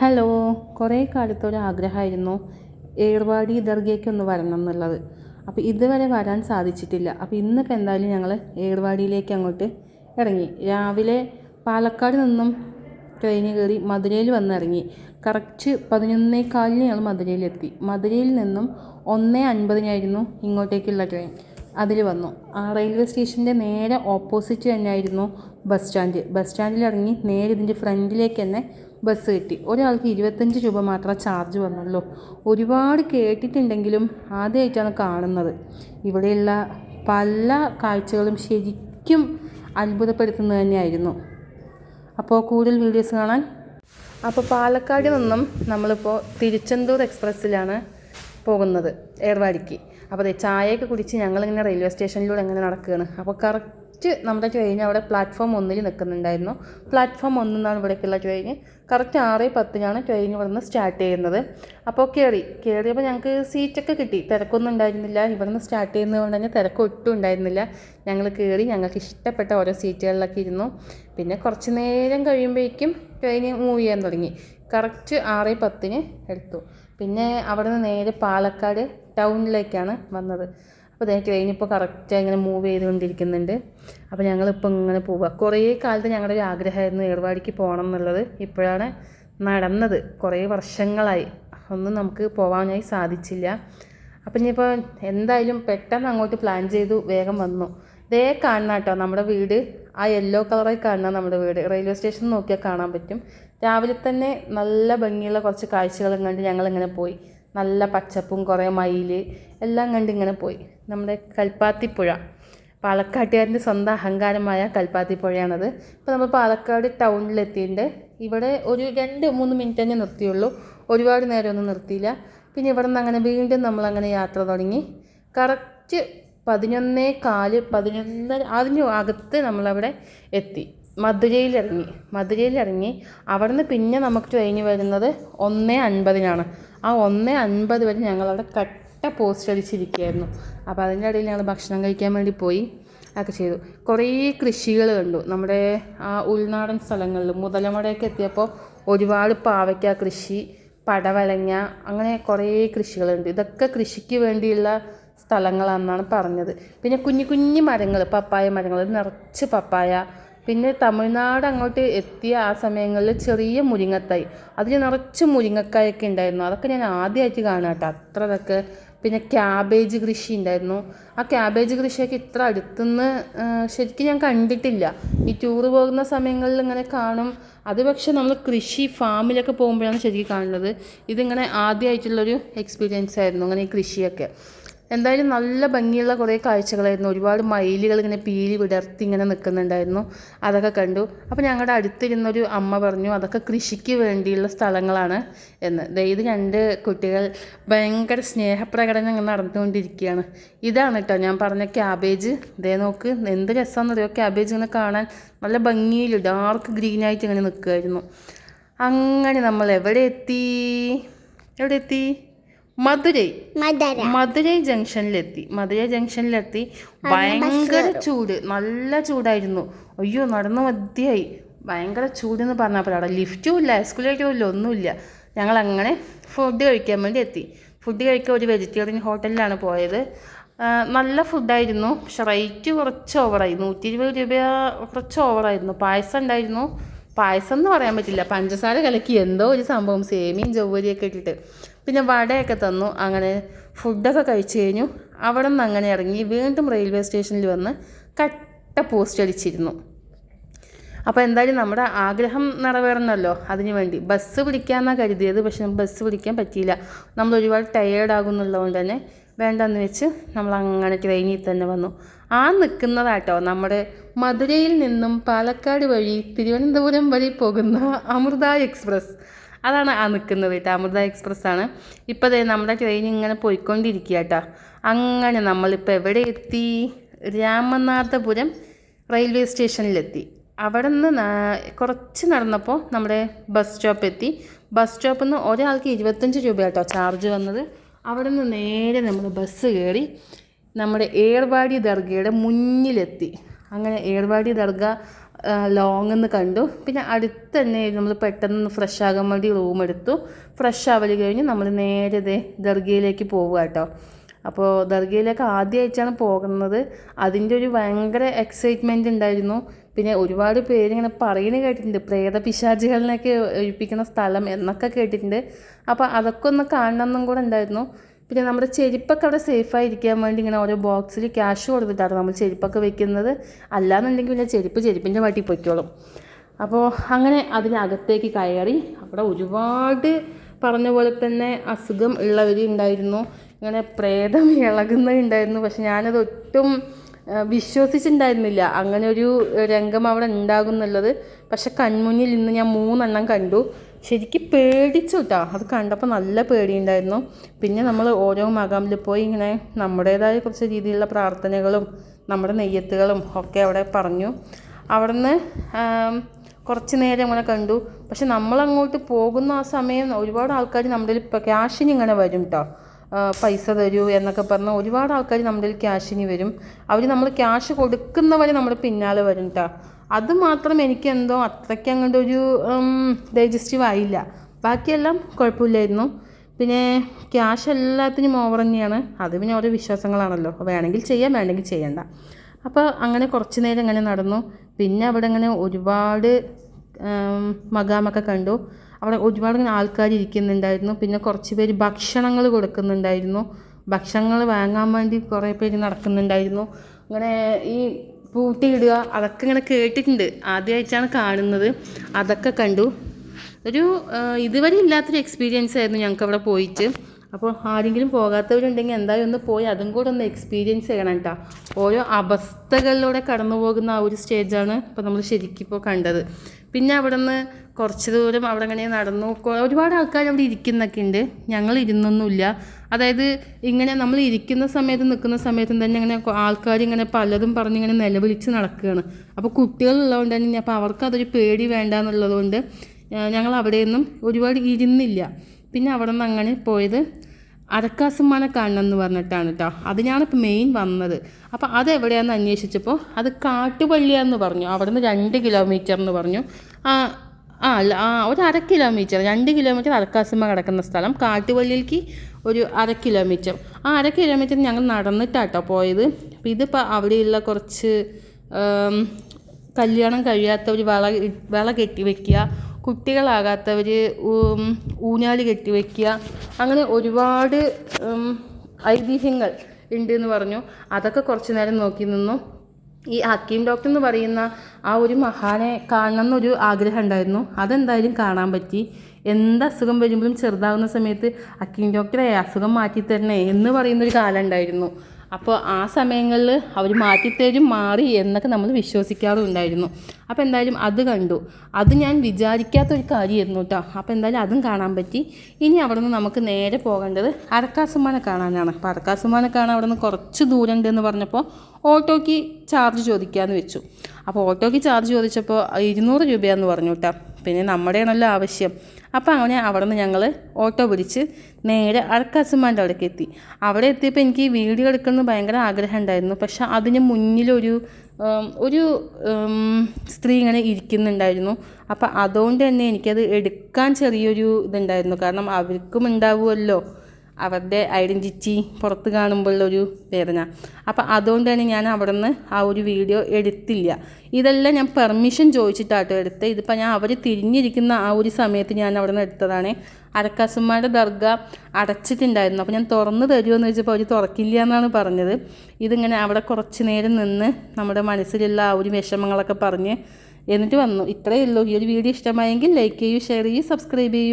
Hello കുറേ കാലത്തൊരു ആഗ്രഹമായിരുന്നു ഏർവാടി ദർഗയ്ക്ക് ഒന്ന് വരണം എന്നുള്ളത്. അപ്പോൾ ഇതുവരെ വരാൻ സാധിച്ചിട്ടില്ല. അപ്പോൾ ഇന്നിപ്പോൾ എന്തായാലും ഞങ്ങൾ ഏർവാടിയിലേക്ക് അങ്ങോട്ട് ഇറങ്ങി. രാവിലെ പാലക്കാട് നിന്നും ട്രെയിനിൽ കയറി മധുരയിൽ വന്ന് ഇറങ്ങി കറക്റ്റ് പതിനൊന്നേകാലിന് ഞങ്ങൾ മധുരയിലെത്തി. മധുരയിൽ നിന്നും ഒന്നേ അൻപതിനായിരുന്നു ഇങ്ങോട്ടേക്കുള്ള ട്രെയിൻ അതിൽ വന്നു. ആ റെയിൽവേ സ്റ്റേഷന്റെ നേരെ ഓപ്പോസിറ്റ് തന്നെയായിരുന്നു ബസ് സ്റ്റാൻഡ് ബസ് സ്റ്റാൻഡിൽ ഇറങ്ങി നേരെ ഇതിന്റെ ഫ്രണ്ടിലേക്ക് തന്നെ ബസ് കിട്ടി. ഒരാൾക്ക് ഇരുപത്തഞ്ച് രൂപ മാത്രമേ ചാർജ് വന്നുള്ളൂ. ഒരുപാട് കേട്ടിട്ടുണ്ടെങ്കിലും ആദ്യമായിട്ടാണ് കാണുന്നത്. ഇവിടെയുള്ള പല കാഴ്ചകളും ശരിക്കും അത്ഭുതപ്പെടുത്തുന്നത് തന്നെയായിരുന്നു. അപ്പോൾ കൂടുതൽ വീഡിയോസ് കാണാൻ. അപ്പോൾ പാലക്കാട് നിന്നും നമ്മളിപ്പോൾ തിരുച്ചെന്തൂർ എക്സ്പ്രസ്സിലാണ് പോകുന്നത്. ഏർവാടിക്ക്. അപ്പോൾ അതെ ചായയൊക്കെ കുടിച്ച് ഞങ്ങളിങ്ങനെ റെയിൽവേ സ്റ്റേഷനിലൂടെ ഇങ്ങനെ നടക്കുകയാണ് അപ്പോൾ കറക്റ്റ് നമ്മുടെ ട്രെയിൻ അവിടെ പ്ലാറ്റ്ഫോം ഒന്നിൽ നിൽക്കുന്നുണ്ടായിരുന്നു പ്ലാറ്റ്ഫോം ഒന്നിന്നാണ് ഇവിടേക്കുള്ള ട്രെയിൻ കറക്റ്റ് ആറ് പത്തിനാണ് ട്രെയിൻ ഇവിടുന്ന് സ്റ്റാർട്ട് ചെയ്യുന്നത്. അപ്പോൾ കയറി കയറിയപ്പോൾ ഞങ്ങൾക്ക് സീറ്റൊക്കെ കിട്ടി. തിരക്കൊന്നും ഉണ്ടായിരുന്നില്ല. ഇവിടുന്ന് സ്റ്റാർട്ട് ചെയ്യുന്നത് കൊണ്ട് തന്നെ തിരക്ക് ഒട്ടും ഉണ്ടായിരുന്നില്ല. ഞങ്ങൾ കയറി ഞങ്ങൾക്ക് ഇഷ്ടപ്പെട്ട ഓരോ സീറ്റുകളിലൊക്കെ ഇരുന്നു. പിന്നെ കുറച്ച് നേരം കഴിയുമ്പോഴേക്കും ട്രെയിൻ മൂവ് ചെയ്യാൻ തുടങ്ങി. കറക്റ്റ് ആറ് പത്തിന് എടുത്തു. പിന്നെ അവിടെ നിന്ന് നേരെ പാലക്കാട് ടൗണിലേക്കാണ് വന്നത്. അപ്പോൾ അതേ ട്രെയിൻ ഇപ്പോൾ കറക്റ്റ് ഇങ്ങനെ മൂവ് ചെയ്തുകൊണ്ടിരിക്കുന്നുണ്ട്. അപ്പോൾ ഞങ്ങളിപ്പോൾ ഇങ്ങനെ പോവുക. കുറേ കാലത്ത് ഞങ്ങളുടെ ഒരു ആഗ്രഹമായിരുന്നു ഏർവാടിക്ക് പോകണം എന്നുള്ളത്. ഇപ്പോഴാണ് നടന്നത്. കുറേ വർഷങ്ങളായി. ഒന്നും നമുക്ക് പോകാനായി സാധിച്ചില്ല. അപ്പം ഇനിയിപ്പോൾ എന്തായാലും പെട്ടെന്ന് അങ്ങോട്ട് പ്ലാൻ ചെയ്തു വേഗം വന്നു. ഇതേ കാണുന്ന കേട്ടോ. നമ്മുടെ വീട് ആ യെല്ലോ കളറായി കാണണം നമ്മുടെ വീട്. റെയിൽവേ സ്റ്റേഷൻ നോക്കിയാൽ കാണാൻ പറ്റും. രാവിലെ തന്നെ നല്ല ഭംഗിയുള്ള കുറച്ച് കാഴ്ചകളും കണ്ട് ഞങ്ങളിങ്ങനെ പോയി. നല്ല പച്ചപ്പും കുറേ മയിൽ എല്ലാം കണ്ട് ഇങ്ങനെ പോയി. നമ്മുടെ കൽപ്പാത്തിപ്പുഴ. പാലക്കാട്ടുകാരന്റെ സ്വന്തം അഹങ്കാരമായ കൽപ്പാത്തിപ്പുഴയാണത്. ഇപ്പോൾ നമ്മൾ പാലക്കാട് ടൗണിലെത്തിയിട്ടുണ്ട്. ഇവിടെ ഒരു രണ്ട് മൂന്ന് മിനിറ്റ് തന്നെ നിർത്തിയുള്ളൂ. ഒരുപാട് നേരമൊന്നും നിർത്തിയില്ല. പിന്നെ ഇവിടെ നിന്ന് അങ്ങനെ വീണ്ടും നമ്മളങ്ങനെ യാത്ര തുടങ്ങി. കറക്റ്റ് പതിനൊന്നേ കാൽ പതിനൊന്നര അതിന് അകത്ത് നമ്മളവിടെ എത്തി. മധുരയിലിറങ്ങി. മധുരയിലിറങ്ങി. അവിടെ നിന്ന് പിന്നെ നമുക്ക് ട്രെയിൻ വരുന്നത് ഒന്നേ അൻപതിനാണ്. ആ ഒന്ന് അൻപത് വരെ ഞങ്ങളവിടെ കട്ട പോസ്റ്റ് അടിച്ചിരിക്കുകയായിരുന്നു. അപ്പോൾ അതിന്റെ ഇടയിൽ ഞങ്ങൾ ഭക്ഷണം കഴിക്കാൻ വേണ്ടി പോയി ഒക്കെ ചെയ്തു. കുറേ കൃഷികൾ കണ്ടു. നമ്മുടെ ആ ഉൾനാടൻ സ്ഥലങ്ങളിൽ മുതലമടയൊക്കെ എത്തിയപ്പോൾ ഒരുപാട് പാവയ്ക്ക കൃഷി പടവലങ്ങ അങ്ങനെ കുറേ കൃഷികളുണ്ട്. ഇതൊക്കെ കൃഷിക്ക് വേണ്ടിയുള്ള സ്ഥലങ്ങളാണെന്നാണ് പറഞ്ഞത്. പിന്നെ കുഞ്ഞു കുഞ്ഞു മരങ്ങൾ പപ്പായ മരങ്ങൾ നിറച്ച് പപ്പായ പിന്നെ തമിഴ്നാട് അങ്ങോട്ട് എത്തിയ ആ സമയങ്ങളിൽ ചെറിയ മുരിങ്ങത്തായി. അതിൽ നിറച്ച് മുരിങ്ങക്കായൊക്കെ ഉണ്ടായിരുന്നു. അതൊക്കെ ഞാൻ ആദ്യമായിട്ട് കാണാം കേട്ടോ. അത്ര അതൊക്കെ പിന്നെ ക്യാബേജ് കൃഷി ഉണ്ടായിരുന്നു. ആ ക്യാബേജ് കൃഷിയൊക്കെ ഇത്ര അടുത്തുനിന്ന് ശരിക്കും ഞാൻ കണ്ടിട്ടില്ല. ഈ ടൂർ പോകുന്ന സമയങ്ങളിൽ ഇങ്ങനെ കാണും. അത് പക്ഷെ നമ്മൾ കൃഷി ഫാമിലൊക്കെ പോകുമ്പോഴാണ് ശരിക്കും കാണുന്നത്. ഇതിങ്ങനെ ആദ്യമായിട്ടുള്ളൊരു എക്സ്പീരിയൻസ് ആയിരുന്നു അങ്ങനെ ഈ കൃഷിയൊക്കെ. എന്തായാലും നല്ല ഭംഗിയുള്ള കുറേ കാഴ്ചകളായിരുന്നു. ഒരുപാട് മയിലുകൾ ഇങ്ങനെ പീലി വിടർത്തി ഇങ്ങനെ നിൽക്കുന്നുണ്ടായിരുന്നു. അതൊക്കെ കണ്ടു. അപ്പോൾ ഞങ്ങളുടെ അടുത്തിരുന്നൊരു അമ്മ പറഞ്ഞു അതൊക്കെ കൃഷിക്ക് വേണ്ടിയുള്ള സ്ഥലങ്ങളാണ് എന്ന്. ഇത് രണ്ട് കുട്ടികൾ ഭയങ്കര സ്നേഹപ്രകടനം ഇങ്ങനെ നടന്നുകൊണ്ടിരിക്കുകയാണ്. ഇതാണ് കേട്ടോ ഞാൻ പറഞ്ഞ ക്യാബേജ്. ഇതേ നോക്ക് എന്ത് രസമാണെന്നറിയോ? ക്യാബേജ് ഇങ്ങനെ കാണാൻ നല്ല ഭംഗിയിൽ ഡാർക്ക് ഗ്രീനായിട്ട് ഇങ്ങനെ നിൽക്കുമായിരുന്നു അങ്ങനെ നമ്മൾ എവിടെ എത്തി? എവിടെ എത്തി? മധുരൈ. മദര മധുരൈ ജംഗ്ഷനിലെത്തി. മധുരൈ ജംഗ്ഷനിലെത്തി. ഭയങ്കര ചൂട്. നല്ല ചൂടായിരുന്നു. അയ്യോ നടന്നു മതിയായി. ഭയങ്കര ചൂടെന്ന് പറഞ്ഞപ്പോൾ അവിടെ ലിഫ്റ്റും ഇല്ല എസ്കുലേറ്ററും ഇല്ല ഒന്നുമില്ല. ഞങ്ങൾ അങ്ങനെ ഫുഡ് കഴിക്കാൻ വേണ്ടി എത്തി. ഫുഡ് കഴിക്കാൻ ഒരു വെജിറ്റേറിയൻ ഹോട്ടലിലാണ് പോയത്. നല്ല ഫുഡായിരുന്നു പക്ഷെ റേറ്റ് കുറച്ച് ഓവറായി നൂറ്റി ഇരുപത് രൂപ കുറച്ച് ഓവറായിരുന്നു പായസം ഉണ്ടായിരുന്നു. പായസം എന്ന് പറയാൻ പറ്റില്ല. പഞ്ചസാര കലക്കി എന്തോ ഒരു സംഭവം. സേമിയും ചൊവ്വരിയൊക്കെ ഇട്ടിട്ട്. പിന്നെ വടയൊക്കെ തന്നു. അങ്ങനെ ഫുഡൊക്കെ കഴിച്ചു കഴിഞ്ഞു. അവിടെ നിന്ന് അങ്ങനെ ഇറങ്ങി വീണ്ടും റെയിൽവേ സ്റ്റേഷനിൽ വന്ന് കട്ട പോസ്റ്റ് അടിച്ചിരുന്നു. അപ്പോൾ എന്തായാലും നമ്മുടെ ആഗ്രഹം നിറവേറണമല്ലോ അതിനു വേണ്ടി. ബസ് പിടിക്കാമെന്നാണ് കരുതിയത് പക്ഷെ ബസ് പിടിക്കാൻ പറ്റിയില്ല. നമ്മൾ ഒരുപാട് ടയേർഡ് ആകുന്നുള്ളതുകൊണ്ട് തന്നെ വേണ്ടെന്ന് വെച്ച് നമ്മൾ അങ്ങനെ ട്രെയിനിൽ തന്നെ വന്നു. ആ നിൽക്കുന്നതാട്ടോ നമ്മുടെ മധുരയിൽ നിന്നും പാലക്കാട് വഴി തിരുവനന്തപുരം വഴി പോകുന്ന അമൃത എക്സ്പ്രസ്. അതാണ് ആ നിൽക്കുന്നത് കേട്ടോ. അമൃത എക്സ്പ്രസ് ആണ്. ഇപ്പോൾ അതെ നമ്മുടെ ട്രെയിൻ ഇങ്ങനെ പോയിക്കൊണ്ടിരിക്കുക കേട്ടോ. അങ്ങനെ നമ്മളിപ്പോൾ എവിടെ എത്തി? രാമനാഥപുരം റെയിൽവേ സ്റ്റേഷനിലെത്തി അവിടെ നിന്ന് കുറച്ച് നടന്നപ്പോൾ നമ്മുടെ ബസ് സ്റ്റോപ്പ് എത്തി. ബസ് സ്റ്റോപ്പിൽ നിന്ന് ഒരാൾക്ക് ഇരുപത്തഞ്ച് രൂപ കേട്ടോ ചാർജ് വന്നത്. അവിടെ നിന്ന് നേരെ നമ്മൾ ബസ് കയറി നമ്മുടെ ഏർവാടി ദർഗയുടെ മുന്നിലെത്തി. അങ്ങനെ ഏർവാടി ദർഗ ലോങ് എന്ന് കണ്ടു. പിന്നെ അടുത്ത് തന്നെ നമ്മൾ പെട്ടെന്ന് ഫ്രഷ് ആകാൻ വേണ്ടി റൂം എടുത്തു. ഫ്രഷ് ആവൽ കഴിഞ്ഞ് നമ്മൾ നേരെ ദേ ദർഗയിലേക്ക് പോവുക കേട്ടോ. അപ്പോൾ ദർഗയിലേക്ക് ആദ്യമായിട്ടാണ് പോകുന്നത്. അതിന്റെ ഒരു ഭയങ്കര എക്സൈറ്റ്മെന്റ് ഉണ്ടായിരുന്നു. പിന്നെ ഒരുപാട് പേരിങ്ങനെ പറയുന്നത് കേട്ടിട്ടുണ്ട്. പ്രേത പിശാചികളിനൊക്കെ ഒഴിപ്പിക്കുന്ന സ്ഥലം എന്നൊക്കെ കേട്ടിട്ടുണ്ട്. അപ്പോൾ അതൊക്കെ ഒന്ന് കാണണമെന്നും കൂടെ ഉണ്ടായിരുന്നു. പിന്നെ നമ്മുടെ ചെരുപ്പൊക്കെ അവിടെ സേഫായിരിക്കാൻ വേണ്ടി ഇങ്ങനെ ഓരോ ബോക്സിൽ ക്യാഷ് കൊടുത്തിട്ടാണ് നമ്മൾ ചെരുപ്പൊക്കെ വെക്കുന്നത്. അല്ലാന്നുണ്ടെങ്കിൽ പിന്നെ ചെരുപ്പ് ചെരുപ്പിന്റെ വട്ടി പൊയ്ക്കോളും. അപ്പോൾ അങ്ങനെ അതിനകത്തേക്ക് കയറി അവിടെ ഒരുപാട് പറഞ്ഞ പോലെ തന്നെ അസുഖം ഉള്ളവർ ഉണ്ടായിരുന്നു. ഇങ്ങനെ പ്രേതം ഇളകുന്നുണ്ടായിരുന്നു പക്ഷെ ഞാനത് ഒട്ടും വിശ്വസിച്ചിട്ടുണ്ടായിരുന്നില്ല. അങ്ങനെ ഒരു രംഗം അവിടെ ഉണ്ടാകുന്നുള്ളത് പക്ഷെ കൺമുന്നിൽ ഇന്ന് ഞാൻ മൂന്നെണ്ണം കണ്ടു. ശരിക്കും പേടിച്ചു കേട്ടോ അത് കണ്ടപ്പോൾ നല്ല പേടിയുണ്ടായിരുന്നു. പിന്നെ നമ്മൾ ഓരോ മകാമിൽ പോയി ഇങ്ങനെ നമ്മുടേതായ കുറച്ച് രീതിയിലുള്ള പ്രാർത്ഥനകളും നമ്മുടെ നെയ്യത്തുകളും ഒക്കെ അവിടെ പറഞ്ഞു. അവിടുന്ന് കുറച്ച് നേരം ഇങ്ങനെ കണ്ടു. പക്ഷെ നമ്മളങ്ങോട്ട് പോകുന്ന ആ സമയം ഒരുപാട് ആൾക്കാർ നമ്മുടെ ഇപ്പോൾ ക്യാഷിന് ഇങ്ങനെ വരും കേട്ടോ പൈസ തരൂ എന്നൊക്കെ പറഞ്ഞ് ഒരുപാട് ആൾക്കാർ നമ്മുടെ ക്യാഷിന് വരും. അവർ നമ്മൾ ക്യാഷ് കൊടുക്കുന്നവരെ നമ്മൾ പിന്നാലെ വരും കേട്ടോ അത് മാത്രം എനിക്ക് എന്തോ അത്രയ്ക്ക് അങ്ങോട്ട് ഒരു ഡൈജസ്റ്റീവ് ആയില്ല. ബാക്കിയെല്ലാം കുഴപ്പമില്ലായിരുന്നു. പിന്നെ ക്യാഷ് എല്ലാത്തിനും ഓവർ തന്നെയാണ്. അത് പിന്നെ ഓരോ വിശ്വാസങ്ങളാണല്ലോ. വേണമെങ്കിൽ ചെയ്യാം വേണമെങ്കിൽ ചെയ്യണ്ട. അപ്പോൾ അങ്ങനെ കുറച്ച് നേരം ഇങ്ങനെ നടന്നു. പിന്നെ അവിടെ ഇങ്ങനെ ഒരുപാട് മകാമൊക്കെ കണ്ടു. അവിടെ ഒരുപാട് ഇങ്ങനെ ആൾക്കാർ ഇരിക്കുന്നുണ്ടായിരുന്നു. പിന്നെ കുറച്ച് പേര് ഭക്ഷണങ്ങൾ കൊടുക്കുന്നുണ്ടായിരുന്നു. ഭക്ഷണങ്ങൾ വാങ്ങാൻ വേണ്ടി കുറേ പേര് നടക്കുന്നുണ്ടായിരുന്നു. അങ്ങനെ ഈ പൂട്ടിയിടുക. അതൊക്കെ ഇങ്ങനെ കേട്ടിട്ടുണ്ട്. ആദ്യമായിട്ടാണ് കാണുന്നത്. അതൊക്കെ കണ്ടു. ഒരു ഇതുവരെ ഇല്ലാത്തൊരു എക്സ്പീരിയൻസ് ആയിരുന്നു ഞങ്ങൾക്ക് അവിടെ പോയിട്ട്. അപ്പോൾ ആരെങ്കിലും പോകാത്തവരുണ്ടെങ്കിൽ എന്തായാലും ഒന്ന് പോയി അതും കൂടെ ഒന്ന് എക്സ്പീരിയൻസ് ചെയ്യണം കേട്ടോ ഓരോ അവസ്ഥകളിലൂടെ കടന്നു പോകുന്ന ആ ഒരു സ്റ്റേജാണ് ഇപ്പോൾ നമ്മൾ ശരിക്കും ഇപ്പോൾ കണ്ടത്. പിന്നെ അവിടെ നിന്ന് കുറച്ച് ദൂരം അവിടെ ഇങ്ങനെ നടന്നു. ഒരുപാട് ആൾക്കാർ അവിടെ ഇരിക്കുന്നൊക്കെ ഉണ്ട്. ഞങ്ങൾ ഇരുന്നൊന്നുമില്ല. അതായത് ഇങ്ങനെ നമ്മൾ ഇരിക്കുന്ന സമയത്ത് നിൽക്കുന്ന സമയത്തും തന്നെ ഇങ്ങനെ ആൾക്കാർ ഇങ്ങനെ പലതും പറഞ്ഞ് ഇങ്ങനെ നിലവിളിച്ച് നടക്കുകയാണ്. അപ്പോൾ കുട്ടികളുള്ളതുകൊണ്ട് തന്നെ അപ്പോൾ അവർക്ക് അതൊരു പേടി വേണ്ട എന്നുള്ളതുകൊണ്ട് ഞങ്ങൾ അവിടെയൊന്നും ഒരുപാട് ഇരുന്നില്ല. പിന്നെ അവിടെ നിന്ന് അങ്ങനെ പോയത് അരക്കാസുമാനെ കാണണം എന്ന് പറഞ്ഞിട്ടാണ് കേട്ടോ അതിനാണ് ഇപ്പോൾ മെയിൻ വന്നത്. അപ്പോൾ അതെവിടെയാണെന്ന് അന്വേഷിച്ചപ്പോൾ അത് കാട്ടുപള്ളിയാന്ന് പറഞ്ഞു. അവിടെ നിന്ന് രണ്ട് കിലോമീറ്റർ എന്ന് പറഞ്ഞു. ആ ആ അല്ല ആ ഒരു അര കിലോമീറ്റർ രണ്ട് കിലോമീറ്റർ അരക്കാസുമ കിടക്കുന്ന സ്ഥലം. കാട്ടുപള്ളിയിലേക്ക് ഒരു അര കിലോമീറ്റർ ആ അര കിലോമീറ്റർ ഞങ്ങൾ നടന്നിട്ടാട്ടോ പോയത്. അപ്പോൾ ഇതിപ്പോൾ അവിടെയുള്ള കുറച്ച് കല്യാണം കഴിയാത്ത ഒരു വള വള കെട്ടി വെക്കുക കുട്ടികളാകാത്തവർ ഊഞ്ഞാൽ കെട്ടി വയ്ക്കുക അങ്ങനെ ഒരുപാട് ഐതിഹ്യങ്ങൾ ഉണ്ട് എന്ന് പറഞ്ഞു. അതൊക്കെ കുറച്ച് നേരം നോക്കി നിന്നു. ഈ ഹക്കീം ഡോക്ടർ എന്ന് പറയുന്ന ആ ഒരു മഹാനെ കാണണം എന്നൊരു ആഗ്രഹം ഉണ്ടായിരുന്നു. അതെന്തായാലും കാണാൻ പറ്റി. എന്ത് അസുഖം വരുമ്പോഴും ചെറുതാകുന്ന സമയത്ത് ഹക്കീം ഡോക്ടറെ അസുഖം മാറ്റി തരണേ എന്ന് പറയുന്നൊരു കാലം ഉണ്ടായിരുന്നു. അപ്പോൾ ആ സമയങ്ങളിൽ അവർ മാറ്റിത്തരും മാറി എന്നൊക്കെ നമ്മൾ വിശ്വസിക്കാറുണ്ടായിരുന്നു. അപ്പോൾ എന്തായാലും അത് കണ്ടു. അത് ഞാൻ വിചാരിക്കാത്തൊരു കാര്യമായിരുന്നു കേട്ടോ. അപ്പോൾ എന്തായാലും അതും കാണാൻ പറ്റി. ഇനി അവിടെ നിന്ന് നമുക്ക് നേരെ പോകേണ്ടത് അരക്കാസുമാനെ കാണാനാണ്. അപ്പോൾ അരക്കാസുമാനെ കാണാൻ അവിടെ നിന്ന് കുറച്ച് ദൂരം ഉണ്ടെന്ന് പറഞ്ഞപ്പോൾ ഓട്ടോയ്ക്ക് ചാർജ് ചോദിക്കാമെന്ന് വെച്ചു. അപ്പോൾ ഓട്ടോയ്ക്ക് ചാർജ് ചോദിച്ചപ്പോൾ ഇരുന്നൂറ് രൂപയാണെന്ന് പറഞ്ഞു കേട്ടോ. പിന്നെ നമ്മുടെയാണല്ലോ ആവശ്യം. അപ്പോൾ അങ്ങനെ അവിടെ നിന്ന് ഞങ്ങൾ ഓട്ടോ പിടിച്ച് നേരെ അഴക്കാസുമാന്റെ അവിടേക്ക് എത്തി. അവിടെ എത്തിയപ്പോൾ എനിക്ക് വീഡിയോ എടുക്കണമെന്ന് ഭയങ്കര ആഗ്രഹം ഉണ്ടായിരുന്നു. പക്ഷെ അതിന് മുന്നിലൊരു ഒരു സ്ത്രീ ഇങ്ങനെ ഇരിക്കുന്നുണ്ടായിരുന്നു. അപ്പോൾ അതുകൊണ്ട് തന്നെ എനിക്കത് എടുക്കാൻ ചെറിയൊരു ഇതുണ്ടായിരുന്നു. കാരണം അവർക്കും ഉണ്ടാവുമല്ലോ. അവരുടെ ഐഡന്റിറ്റി പുറത്ത് കാണുമ്പോഴുള്ളൊരു വേദന. അപ്പോൾ അതുകൊണ്ട് തന്നെ ഞാൻ അവിടെ നിന്ന് ആ ഒരു വീഡിയോ എടുത്തില്ല. ഇതെല്ലാം ഞാൻ പെർമിഷൻ ചോദിച്ചിട്ടാട്ടോ എടുത്തത്. ഇതിപ്പോൾ ഞാൻ അവർ തിരിഞ്ഞിരിക്കുന്ന ആ ഒരു സമയത്ത് ഞാൻ അവിടെ നിന്ന് എടുത്തതാണ്. അരക്കാസുമാരുടെ ദർഗ അടച്ചിട്ടുണ്ടായിരുന്നു. അപ്പോൾ ഞാൻ തുറന്ന് തരുമെന്ന് വെച്ചപ്പോൾ അവർ തുറക്കില്ല എന്നാണ് പറഞ്ഞത്. ഇതിങ്ങനെ അവിടെ കുറച്ച് നേരം നിന്ന് നമ്മുടെ മനസ്സിലുള്ള ആ ഒരു വിഷമങ്ങളൊക്കെ പറഞ്ഞ് എന്നിട്ട് വന്നു. ഇത്രയേ ഉള്ളൂ. ഈ ഒരു വീഡിയോ ഇഷ്ടമായെങ്കിൽ ലൈക്ക് ചെയ്യൂ ഷെയർ ചെയ്യൂ സബ്സ്ക്രൈബ് ചെയ്യൂ.